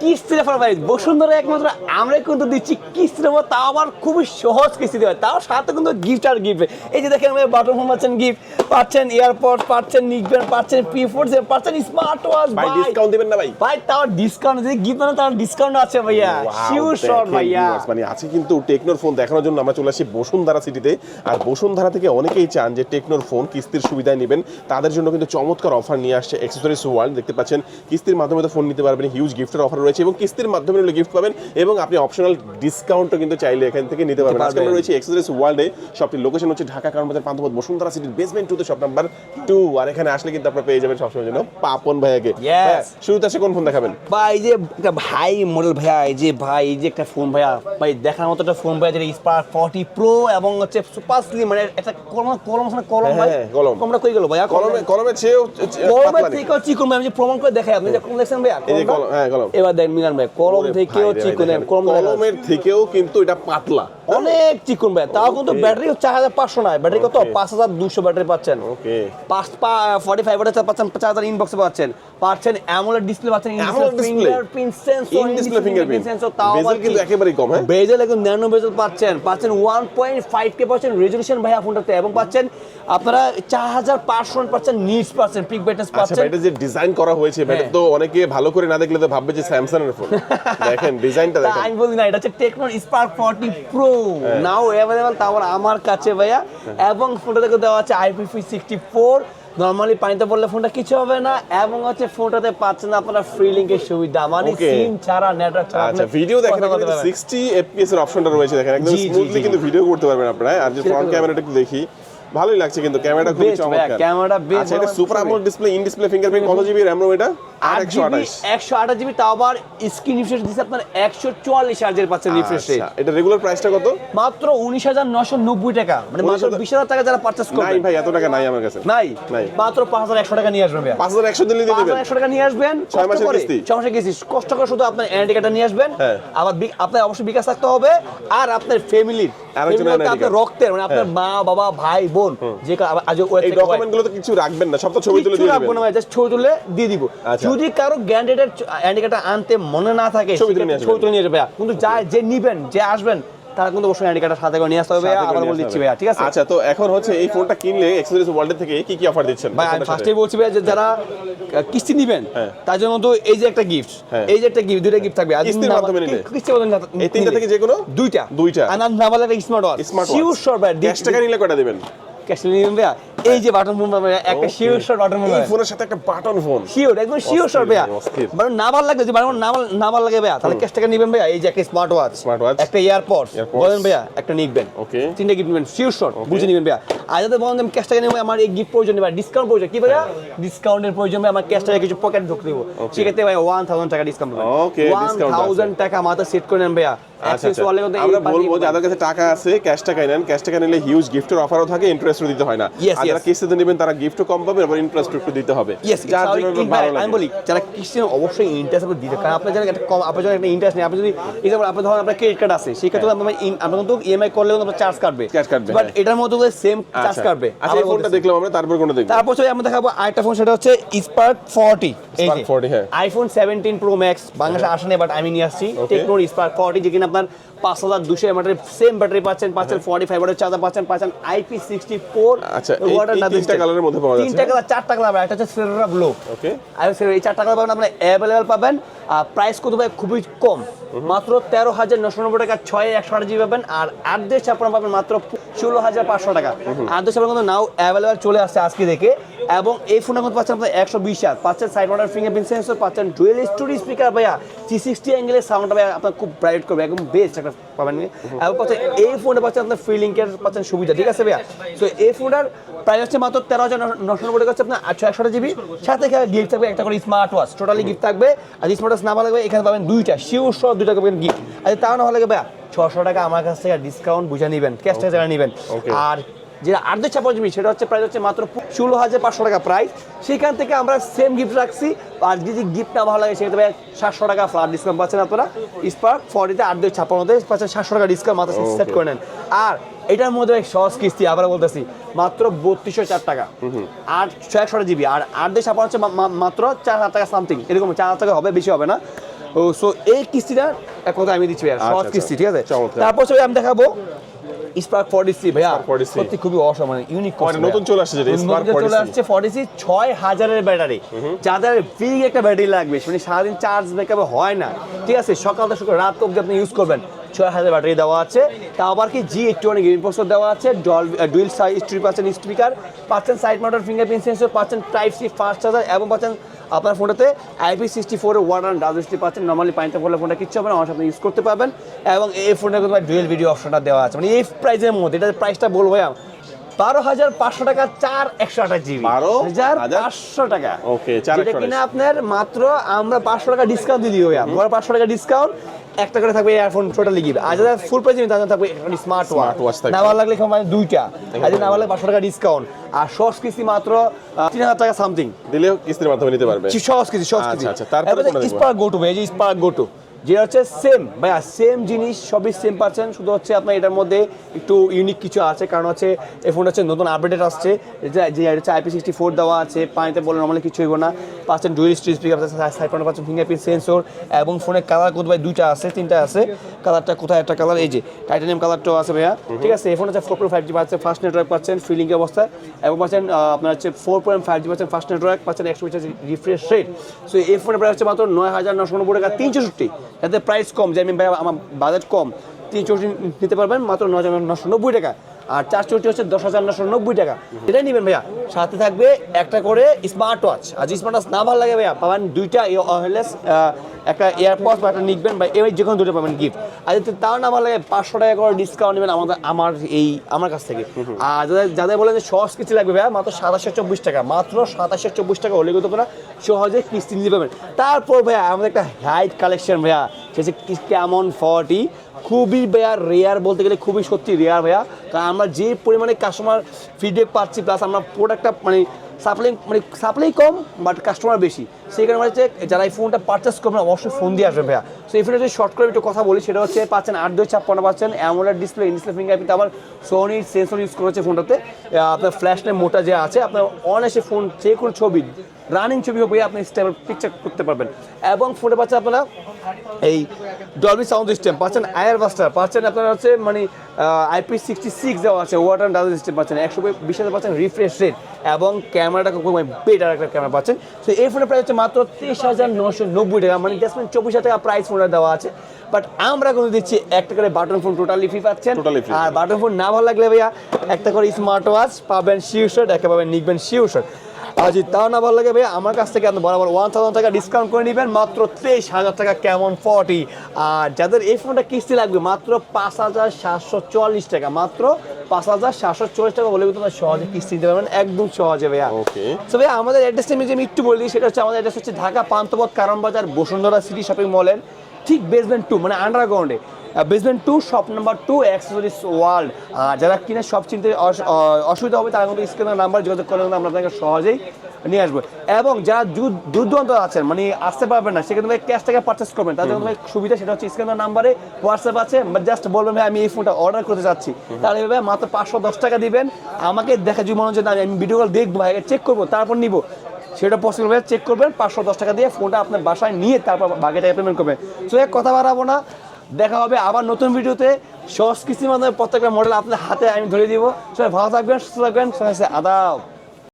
কিস্তির অফার ভাই বসুন্ধরা একমাত্র আমরাই কিন্তু দিচ্ছি কিস্তির অফার তাও আবার খুবই সহজ কিস্তি দেওয়া তাও সাথে কিন্তু গিফট আর গিফট এই যে দেখেন ভাই বাটন ফোন পাচ্ছেন গিফট পাচ্ছেন এয়ারপড পাচ্ছেন নিকবেন পাচ্ছেন পি ফোর পাচ্ছেন স্মার্ট ওয়াচ ভাই ডিসকাউন্ট দিবেন না ভাই। ভাই তাও ডিসকাউন্ট যদি গিফট মানে তাও ডিসকাউন্ট আছে ভাইয়া। শিওর শর্ট ভাইয়া। মানে আছে কিন্তু টেকনোর ফোন দেখানোর জন্য আমরা চলে আসি বসুন্ধরা সিটিতে আর বসুন্ধরা থেকে অনেকেই চান যে টেকনোর ফোন কিস্তির সুবিধায় নেবেন। তাদের জন্য কিন্তু চমৎকার অফার নিয়ে আসছে এক্সেসরিজ ওয়ার্ল্ড দেখতে পাচ্ছেন কিস্তির মাধ্যমে তো ফোন নিতে পারবেন। হিউজ গিফটের অফার রয়েছে এবং কিস্তির মাধ্যমে নিলে গিফট পাবেন এবং আপনি অপশনাল ডিসকাউন্টও কিন্তু চাইলে এখান থেকে নিতে পারবেন। আজকে আমরা রয়েছে এক্সেসরিজ ওয়ার্ল্ডে শপটির লোকেশন হচ্ছে ঢাকা কারণ বাজার পান্থপথ বসুন্ধরা সিটির বেসমেন্ট টুতে শপ নাম্বার টু আর এখানে আসলে কিন্তু আপনারা পেয়ে যাবেন সবসময় জন্য পাপন ভাইয়াকে। হ্যাঁ, শুরুতে আসে কোন ফোন দেখাবেন? ভাই যে একটা ভাই মডেল ভাইয়া এই যে ভাই এই যে একটা ফোন ভাইয়া ভাই দেখার মতো একটা ফোন ভাইয়া যেটা স্পার্ক ফর্টি প্রো এবং হচ্ছে সুপার স্লিম মানে একটা কলম কলম আছে না, কলম ভাই? হ্যাঁ, কলম। কলমটা কই গেল ভাইয়া? কলমে। কলমে চেয়েও কলমের। থেকেও চিকন ভাই আমি যে প্রমাণ করে দেখাই আপনি যে কলম দেখছেন ভাইয়া এই কলম, হ্যাঁ, কলম। এবার দেখ মিলান ভাই কলম থেকেও ভাই ভাই চিকন কলম কলমের থেকেও কিন্তু এটা পাতলা। অনেক চিকন ভাই তাও কিন্তু. ব্যাটারি চার হাজার পাঁচশো নয়। ব্যাটারি কত? পাঁচ হাজার দুশো ব্যাটারি পাচ্ছেন। পাঁচ ফর্টি ফাইভ পাচ্ছেন চার হাজার ইনবক্সে পাচ্ছেন। পাচ্ছেন অ্যামোলেড ডিসপ্লে পাচ্ছেন fingerprint sensor in display fingerprint bezel কিন্তু একেবারেই কম হ্যাঁ? বেজেল একদম ন্যানো বেজেল পাচ্ছেন। পাচ্ছেন ওয়ান পয়েন্ট ফাইভ কে পাচ্ছেন রেজলিউশন ভাইয়া ফোনটাতে। এবং পাচ্ছেন আপনারা চার হাজার পাঁচশো পাচ্ছেন নিটস পাচ্ছেন পিক ব্রাইটনেস আচ্ছা পাচ্ছেন। এটা যে ডিজাইন করা হয়েছে এটা হ্যাঁ। তো অনেকে ভালো করে না দেখলে তো ভাববে যে স্যামসাং এর ফোন দেখেন ডিজাইনটা দেখেন। আমি বলি না এটা হচ্ছে Tecno Spark forty pro now available তারপর আমার কাছে ভাইয়া। এবং ফোনটাতে দেওয়া আছে আইপি সিক্সটি ফোর নর্মালি পানিতে পড়লে ফোনটা কিছু হবে না। এবং হচ্ছে ফোনটাতে পাচ্ছেন আপনারা ফ্রি লিঙ্কের সুবিধা। মানে সিম ছাড়া নেটওয়ার্ক ছাড়া আচ্ছা ভিডিও দেখেন বলতে 60 এফপিএস এর অপশনটা রয়েছে দেখেন একদম স্মুথলি কিন্তু ভিডিও করতে পারবেন আপনারা। আর যে ফ্রন্ট ক্যামেরাটা একটু দেখি। ভালোই লাগছে কিন্তু ক্যামেরাটা ভাইয়া, চমৎকার। ক্যামেরাটা আচ্ছা এটা super. AMOLED display in display fingerprint কত জিবি র‍্যাম এটা? আট একশো জিবি আঠাশ জিবি তাও আবার স্ক্রিন রিফ্রেশ দিচ্ছে আপনার একশো চুয়াল্লিশ হাজার পাচ্ছেন রিফ্রেশ আচ্ছা এটা রেগুলার প্রাইসটা কত? মাত্র উনিশ হাজার নশো নব্বই টাকা। মানে মাত্র 19,000 বিশ হাজার টাকা যারা পার্চেস নাই ভাই এত টাকা নাই আমার কাছে। নাই? নাই। মাত্র পাঁচ হাজার একশো টাকা নিয়ে আসবেন হাজার একশো দিলে দিয়ে দেবেন। হাজার একশো টাকা নিয়ে আসবেন ছয় কষ্ট মাসের কিস্তি? ছয় মাসের কিস্তি কষ্ট করে শুধু আপনার এনআইডি কার্ডটা নিয়ে আসবেন। হ্যাঁ। আবার আপনার অবশ্যই বিকাশ থাকতে হবে। আর আপনার ফ্যামিলির রক্তের মানে আপনার মা বাবা ভাই বোন যে আজ এই ডকুমেন্টগুলো তো কিছু রাখবেন না সব তো ছবি তুলে দিয়ে রাখব না জাস্ট ছবি তুলে দিয়ে দিব। আচ্ছা। যদি কারও গ্যান্ডেডের আইডি আনতে মনে না থাকে ছবি তুলে নিয়ে যাবে কিন্তু যা যে নিবেন যে আসবেন তারা কিন্তু অবশ্যই আইডি কার্ডটা সাথে করে নিয়ে আসতে হবে আবার বলে দিচ্ছি। ভাইয়া ঠিক আছে আচ্ছা তো এখন হচ্ছে এই ফোনটা কিনলে এক্সেসরিজ ওয়ার্ল্ড থেকে কি কি অফার দিচ্ছেন ভাই আমি ফার্স্টেই বলছি ভাই যে যারা কিস্তি নিবেন হ্যাঁ। তার জন্য তো এই যে একটা গিফট হ্যাঁ। এই যে একটা গিফট দুইটা গিফট থাকবে কিস্তির মাধ্যমে নিলে? কিস্তির মাধ্যমে না- এই তিনটা থেকে যে কোনো? দুইটা দুইটা। আর নামালে একটা স্মার্ট ওয়াচ স্মার্ট ওয়াচ শর ভাই ক্যাশ টাকা নিলে কয়টা দিবেন ক্যাশ নিবেন ভাইয়া? এই যে বাটন ফোন ভাইয়া একটা. শিওর বাটন ফোন এই ফোনের সাথে একটা বাটন ফোন। শিওর একদম শিওর ভাইয়া। মানে না ভালো লাগবে যে মানে না ভালো- না ভালো লাগে ভাইয়া তাহলে ক্যাশ টাকা নিবেন ভাইয়া। এই যে একটা স্মার্ট ওয়াচ Smart watch। একটা এয়ারপড বলেন ভাইয়া একটা নিবেন। Okay. তিনটা গিফট নেবেন শিওর বুঝে নিবেন ভাইয়া। আর যাতে বলেন যে আমি ক্যাশ টাকা নেব আমার এই গিফট প্রয়োজন নেই ডিসকাউন্ট প্রয়োজন কি ভাইয়া? ডিসকাউন্টের প্রয়োজন ভাই আমার ক্যাশ টাকা কিছু পকেট ঢুকতে দেবো। সেক্ষেত্রে ভাই ওয়ান থাউজেন্ড টাকা ডিসকাউন্ট Okay, ওয়ান থাউজেন্ড টাকা মাথা সেট করে নেন ভাইয়া। আচ্ছা আচ্ছা। wallet মধ্যে এই আমরা বলব যাদের কাছে টাকা আছে ক্যাশ টাকা নেন ক্যাশ টাকা নিলে হিউজ গিফটের অফারও থাকে ইন্টারেস্টও দিতে হয় না। যারা কিস্তিতে নেবেন তারা গিফটও কম পাবে আবার ইন্টারেস্ট একটু দিতে হবে। Yes, যার স্বাভাবিক। জন্য এই ভালো ভাই, আমি বলি যারা ক্রিশ্চিয়ান অবশ্যই ইন্টারেস্ট দিতে কারণ আপনার যারা একটা কম আপনার যারা একটা ইন্টারেস্ট নেই আপনি যদি এক্সাম্পল আপনার ধরুন আপনার ক্রেডিট কার্ড আছে সেই ক্ষেত্রে আপনার আপনার কিন্তু ইএমআই করলে আপনার চার্জ কাটবে। Charge কাটবে, বাট হ্যাঁ। এটার মধ্যে সেম চার্জ আচ্ছা। কাটবে। আচ্ছা এই ফোনটা দেখলাম আমরা তারপর কোনটা দেখব? তারপর আমরা দেখাবো আরেকটা ফোন সেটা হচ্ছে স্পার্ক ফর্টি Spark 40, হ্যাঁ। আইফোন সেভেন্টিন প্রো ম্যাক্স বাংলাদেশে আসে নাই বাট আমি নিয়ে আসছি। Okay. টেকনোর স্পার্ক ফর্টি যেখানে আপনার পাঁচ হাজার দুশো এমআরের সেম ব্যাটারি পাচ্ছেন পাচ্ছেন ফর্টি ফাইভ ওয়াটের চার্জার পাচ্ছেন পাচ্ছেন আইপি সিক্সটি ফোর আচ্ছা, এই তিনটা এর মধ্যে পাওয়া যাচ্ছে, তিনটা কালার চারটা কালার একটা হচ্ছে সেরোরা ব্লু ওকে আর সে- এই চারটা কালার পাবেন আপনার অ্যাভেলেবেল পাবেন। আর প্রাইস কত ভাই? খুবই কম। মাত্র তেরো হাজার নশো নব্বই টাকা ছয় একশো আট জিবি পাবেন। আর আট দেশ ছাপ্পান্ন পাবেন মাত্র ষোলো হাজার পাঁচশো টাকা। আট দেশ ছাপ্পান্ন কিন্তু নাও অ্যাভেলেবেল চলে আসছে আজকে দেখে এবং এই ফোনটা কিন্তু পাচ্ছেন আপনার একশো বিশ হাজার পাচ্ছেন সাইড ওয়াটার ফিঙ্গারপ্রিন্ট সেন্সর পাচ্ছেন ডুয়েল স্টোরি স্পিকার ভাইয়া। থ্রি সিক্সটি অ্যাঙ্গেলের সাউন্ডটা ভাইয়া আপনার খুব ব্রাইট করবে একদম বেস্ট একটা পাবেন এবং পাচ্ছেন এই ফোনে পাচ্ছেন আপনার ফ্রি লিঙ্কের পাচ্ছেন সুবিধা ঠিক আছে ভাইয়া? তো এই ফোনটার প্রাইস হচ্ছে মাত্র তেরো হাজার নশো নব্বই টাকা হচ্ছে আপনার আটশো একশো জিবি। সাথে গিফট থাকবে একটা করে স্মার্ট ওয়াচ টোটালি গিফট থাকবে। আর স্মার্ট ওয়াচ না ভালো লাগবে এখানে পাবেন দুইটা শিওর সহ দুইটা পাবেন গিফট আর তাও না ভালো লাগে ভাইয়া ছশো টাকা আমার কাছ থেকে ডিসকাউন্ট বুঝে নেবেন ক্যাশ টাকা যারা নেবেন। আর যেটা আট দুই ছাপ্পান্ন সেটা হচ্ছে প্রাইস হচ্ছে মাত্র ষোলো হাজার পাঁচশো টাকা প্রাইস সেখান থেকে আমরা সেম গিফট রাখছি। আর যদি গিফট না ভালো লাগে ভাই সাতশো টাকা ফ্ল্যাট ডিসকাউন্ট পাচ্ছেন আপনারা। স্পার্ক ফর্টিতে আট দুই ছাপ্পান্নতে পাচ্ছেন সাতশো টাকা ডিসকাউন্ট মাত্র সেট করে নেন। আর এটার মধ্যে সহজ কিস্তি আবার বলতেছি মাত্র বত্রিশশো চার টাকা। আর ছয় একশো জিবি। আর আট দুই ছাপ্পান্ন হচ্ছে মাত্র চার হাজার টাকা সামথিং এরকম চার হাজার টাকা হবে বেশি হবে না। ও সো এই কিস্তিটা এক কথা আমি দিচ্ছি আচ্ছা, সহজ আচ্ছা। কিস্তি ঠিক আছে? তারপর আমি দেখাবো স্পার্ক ফর্টি সি ভাইয়া। Spark 40C সত্যি খুবই অসামান্য ইউনিক মানে নতুন চলে আসছে যেটা, Spark চলে আসছে ফর্টি সি ছয় হাজারের ব্যাটারি চার্জার বিগ একটা ব্যাটারি লাগবে মানে সারাদিন চার্জ ব্যাকআপ হয় না। ঠিক আছে সকাল থেকে সকাল রাত অব্দি আপনি ইউজ করবেন। ছয় হাজার ব্যাটারি দেওয়া আছে। তা আবার কি G eighty one gaming processor দেওয়া আছে। ডুয়েল সাইজ স্ট্রি পাচ্ছেন স্পিকার পাচ্ছেন সাইড মাউন্টার ফিঙ্গারপ্রিন্ট সেন্সর পাচ্ছেন টাইপ সি ফাস্ট চার্জার এবং পাচ্ছেন আপনার ফোনটাতে IP sixty four one and ডাব্লিউসটি পাচ্ছেন। নর্মালি পানিতে পড়লে ফোনটা কিচ্ছু হবে না আমার সাথে ইউজ করতে পারবেন। এবং এই ফোনটা কিন্তু ডুয়েল ভিডিও অপশনটা দেওয়া আছে। মানে এই প্রাইসের মধ্যে এটা প্রাইসটা বলব বারো হাজার পাঁচশো টাকা চার একশো আঠাশ জিবি বারো হাজার পাঁচশো টাকা। চার যেটা কিনা আপনার মাত্র আমরা পাঁচশো টাকা ডিসকাউন্ট দিয়ে দিই ভাইয়া। আমরা পাঁচশো টাকা ডিসকাউন্ট একটা করে থাকবে এয়ারফোন টোটালি গিয়ে আর যারা ফুল প্রাইস নিতে তাদের থাকবে স্মার্ট ওয়াচ স্মার্ট ওয়াচ। না ভালো লাগলে সময় মানে দুইটা। আর যদি না ভালো লাগে পাঁচশো টাকা ডিসকাউন্ট আর সস কিস্তি মাত্র তিন হাজার টাকা সামথিং দিলেও কিস্তির মাধ্যমে নিতে পারবে। সস কিস্তি সস কিস্তি। আচ্ছা, আচ্ছা, তারপরে স্পার্ক গো টু এই যে স্পার্ক গোটু যেটা হচ্ছে সেম ভাইয়া সেম জিনিস সবই সেম পাচ্ছেন। শুধু হচ্ছে আপনার এটার মধ্যে একটু ইউনিক কিছু আছে। কারণ হচ্ছে এই ফোনটা হচ্ছে নতুন আপডেট আসছে। যে- হচ্ছে আইপি সিক্সটি ফোর দেওয়া আছে। পানিতে বলে নর্মালি কিছু হইব না। পাচ্ছেন ডুয়েল স্পিকার সাইড পাচ্ছেন পাচ্ছেন ফিঙ্গারপ্রিন্ট সেন্সর এবং ফোনের কালার কোথাও ভাই দুইটা আছে তিনটা আছে। কালারটা কোথায় একটা কালার এই যে টাইটানিয়াম কালারটাও আছে ভাইয়া। ঠিক আছে এই ফোন হচ্ছে ফোর পয়েন্ট ফাইভ জি পাচ্ছেন ফার্স্ট নেটওয়ার্ক পাচ্ছেন ফিলিং অবস্থা। এবং পাচ্ছেন আপনার হচ্ছে ফোর পয়েন্ট ফাইভ জি পাচ্ছেন ফার্স্ট নেটওয়ার্ক পাচ্ছেন একশো পঞ্চাশ রিফ্রেশ রেট সো এই ফোনের প্রায় হচ্ছে মাত্র নয় হাজার নশো নব্বই টাকা তিন যাতে প্রাইস কম, যে আমি আমার বাজেট কম তিনি চৌষট্টি নিতে পারবেন, মাত্র নয় হাজার নশো নব্বই টাকা আর চার চৌষট্টি হচ্ছে দশ হাজার নশো নব্বই টাকা। এটাই নেবেন ভাইয়া। সাথে থাকবে একটা করে স্মার্ট ওয়াচ আর যদি স্মার্ট ওয়াচ না ভালো লাগে ভাইয়া পাবেন দুইটা ওয়ারলেস একটা এয়ারপডস বা একটা নিকবেন বা এই যে কোনো দুটো পাবেন গিফট আর যদি তাও না ভালো লাগে পাঁচশো টাকা করে ডিসকাউন্ট নেবেন আমাদের আমার এই আমার কাছ থেকে। আর যাদের যাদের বলেন যে সহজ কিস্তি লাগবে ভাইয়া মাত্র সাতাশশো চব্বিশ টাকা মাত্র সাতাশশো চব্বিশ টাকা হলে কিন্তু আপনারা সহজে কিস্তি নিতে পারবেন। তারপর ভাইয়া আমাদের একটা হাইট কালেকশন ভাইয়া। সে হচ্ছে কেমন ফর্টি খুবই বেয়ার রেয়ার বলতে গেলে খুবই সত্যি রেয়ার ভাইয়া। কারণ আমরা যে পরিমাণে কাস্টমার ফিডব্যাক পাচ্ছি প্লাস আমরা প্রোডাক্টটা মানে সাপ্লাই মানে সাপ্লাই কম বাট কাস্টমার বেশি। সেই কারণে হচ্ছে যারা এই ফোনটা পারচেস করবেন, অবশ্যই ফোন দিয়ে আসবে ভাইয়া। সো এই ফোনটা যদি শর্ট করে একটু কথা বলি, সেটা হচ্ছে পাচ্ছেন আট দুই ছাপ্পান্ন পাচ্ছেন অ্যামোলেড ডিসপ্লে ডিসপ্লে ফিঙ্গারপ্রিন্ট আবার সোনির সেন্সর ইউজ করেছে ফোনটাতে আপনার ফ্ল্যাশ লাইট মোটা যে আছে, আপনার অনায়াসে ফোন যে কোনো ছবি রানিং ছবি হবে আপনি স্টেবল পিকচার করতে পারবেন। এবং ফোনে পাচ্ছেন আপনারা এই ডলবি সাউন্ড সিস্টেম পাচ্ছেন আয়ার বাস্টার পাচ্ছেন আপনার হচ্ছে মানে আইপি সিক্সটি সিক্স দেওয়া আছে ওয়াটার ডাউন সিস্টেম পাচ্ছেন, একশো বিশ হাজার পাচ্ছেন রিফ্রেশ রেট এবং ক্যামেরাটা খুব বেটার একটা ক্যামেরা পাচ্ছেন। তো এই ফোনের প্রাইস হচ্ছে মাত্র তেইশ হাজার নশো নব্বই টাকা। মানে জাস্ট চব্বিশ হাজার টাকা প্রাইস ফোনটা দেওয়া আছে। বাট আমরা কিন্তু দিচ্ছি একটা করে বাটন ফোন টোটালি ফ্রি পাচ্ছেন। আর বাটন ফোন না ভালো লাগলে ভাইয়া একটা করে স্মার্ট ওয়াচ পাবেন শিউ শার্ট একটা পাবেন নিকবেন শিউ শার্ট আর যদি তাও না ভালো লাগে ভাইয়া আমার কাছ থেকে আপনি বরাবর ওয়ান থাউজেন্ড টাকা ডিসকাউন্ট করে নেবেন। মাত্র তেইশ হাজার টাকা কেমন ফর্টি আর যাদের এই ফোনটা কিস্তি লাগবে মাত্র পাঁচ হাজার সাতশো চুয়াল্লিশ টাকা। মাত্র পাঁচ হাজার সাতশো চল্লিশ টাকা বলে আপনারা সহজে কিস্তি দিতে পারবেন একদম সহজে ভাইয়া। ওকে। তো ভাই আমাদের অ্যাড্রেসটা আমি যে একটু বলি সেটা হচ্ছে আমাদের অ্যাড্রেস হচ্ছে ঢাকা পান্তপথ কারণ বাজার বসুন্ধরা সিটি শপিং মলের ঠিক বেসমেন্ট টু মানে আন্ডারগ্রাউন্ডে basement two shop number two accessories world যারা কিনা সব চিনতে অসুবিধা হবে তারা কিন্তু স্ক্রিনের নাম্বার যোগাযোগ করে আমরা আপনাকে সহজেই নিয়ে আসব। এবং যারা দূর দূর দূরান্ত আছেন মানে আসতে পারবেন না সেখানে ভাই ক্যাশ টাকা পারচেস করবেন। তাদের জন্য ভাই সুবিধা সেটা হচ্ছে স্ক্রিনের নাম্বারে হোয়াটসঅ্যাপ আছে জাস্ট বলবেন ভাই আমি এই ফোনটা অর্ডার করতে চাচ্ছি। তাহলে ভাই মাত্র পাঁচশো দশ টাকা দিবেন। আমাকে দেখা যদি মনে হচ্ছে না আমি ভিডিও কল দেখব ভাই চেক করব তারপর নিবো। সেটা পসিবল ভাবে চেক করবেন পাঁচশো দশ টাকা দিয়ে ফোনটা আপনার বাসায় নিয়ে তারপর বাকি টাকা পেমেন্ট করবেন। সো এক কথা বাড়াবো না দেখা হবে আবার নতুন ভিডিওতে সহজ কিস্তির মাধ্যমে প্রত্যেকটা মডেল আপনার হাতে আমি ধরে দিব। সবাই ভালো থাকবেন সুস্থ থাকবেন সবাই আদাব।